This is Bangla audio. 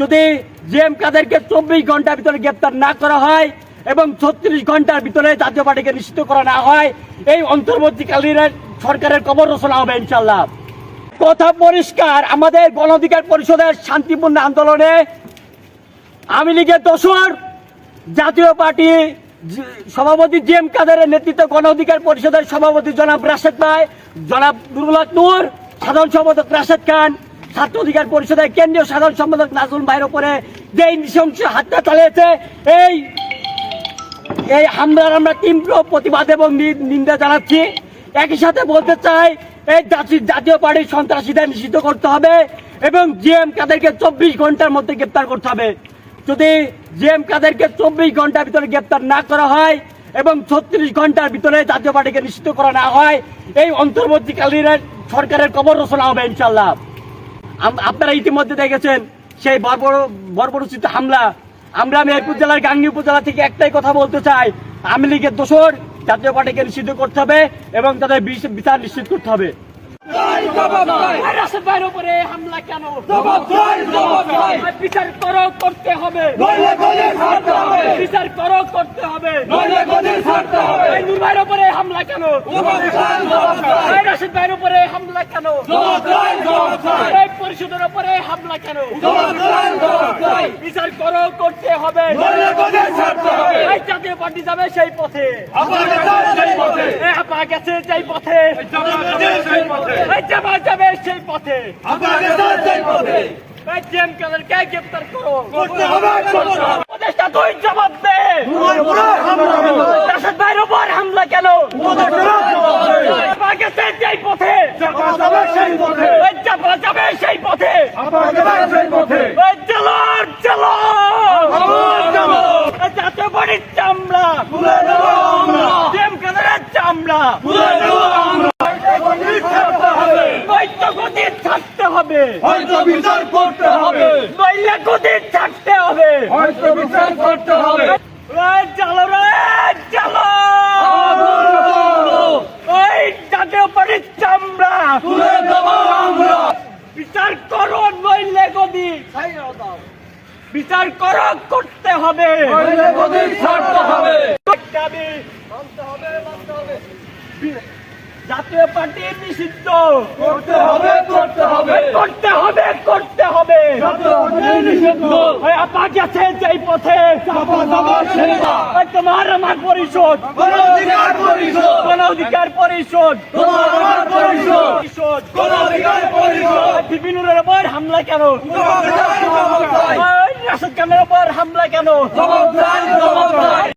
যদি জিএম কাদেরকে চব্বিশ ঘণ্টার ভিতরে গ্রেপ্তার না করা হয় এবং ছত্রিশ ঘণ্টার ভিতরে জাতীয় পার্টিকে নিশ্চিত করা না হয়, এই অন্তর্বর্তীকালীন সরকারের কবর রচনা হবে ইনশাল্লাহ কথা পরিষ্কার, আমাদের গণ অধিকার পরিষদের শান্তিপূর্ণ আন্দোলনে আওয়ামী লীগের দোসর জাতীয় পার্টি সভাপতি জি এম কাদেরের নেতৃত্বে গণ অধিকার পরিষদের সভাপতি জনাব রাশেদ ভাই, জনাব নুরুল হক নূর, সাধারণ সম্পাদক রাশেদ খান ছাত্র অধিকার পরিষদের কেন্দ্রীয় সাধারণ সম্পাদক নাজুল ভাইয়ের উপরে যে নৃশংস হাতটা চালিয়েছে। এই এই হামলার আমরা তীব্র প্রতিবাদ এবং নিন্দা জানাচ্ছি। একই সাথে বলতে চাই, এই জাতি- জাতীয় পার্টির সন্ত্রাসীদের নিষিদ্ধ করতে হবে এবং জিএম কাদেরকে চব্বিশ ঘণ্টার মধ্যে গ্রেপ্তার করতে হবে। যদি জিএম কাদেরকে চব্বিশ ঘণ্টার ভিতরে গ্রেপ্তার না করা হয় এবং ছত্রিশ ঘণ্টার ভিতরে জাতীয় পার্টিকে নিষিদ্ধ করা না হয়, এই অন্তর্বর্তীকালীন সরকারের কবর রচনা হবে ইনশাল্লাহ আপনারা ইতিমধ্যে দেখেছেন সেই বর্বর, বর্বরচিত হামলা। আমরা মেহেরপুর জেলার গাঙ্গি উপজেলা থেকে একটাই কথা বলতে চাই। আওয়ামী লীগের দোষর জাতীয় পার্টিকে নিষিদ্ধ করতে হবে এবং তাদের বিচার নিশ্চিত করতে হবে। হামলা কেন? হামলা কেন? পরিষদের উপরে হামলা কেন? বিচার করো, করতে হবে। জাতীয় পার্টি যাবে সেই পথে। আপা গেছে সেই পথে। এই যাবে সেই পথে। গ্রেপ্তার করো। উপদেষ্টা তুই জবাব দে। ভাইয়ের উপর হামলা কেন? গেছে সেই পথে। বাড়ির চামড়া চামড়া নৈত্য গতি থাকতে হবে হয়তো বিচার করতে হবে। নইলে গতি থাকতে হবে। হয়তো বিচার করতে হবে এই চলো রে চলো ওই জাতীয় বাড়ির চামড়া তুলে দেবো আমরা বিচার করো নইলে গদি বিচার করো করতে হবে। জাতীয় পার্টি নিষিদ্ধ। করতে হবে করতে হবে। করতে হবে করতে হবে। গেছে যেই পথে। তোমার আমার পরিষদ গণ অধিকার পরিষদ গণ অধিকার পরিষদ। পরিষদ। বিভিন্নের উপর হামলা কেন? রাশেদ খানের উপর হামলা কেন?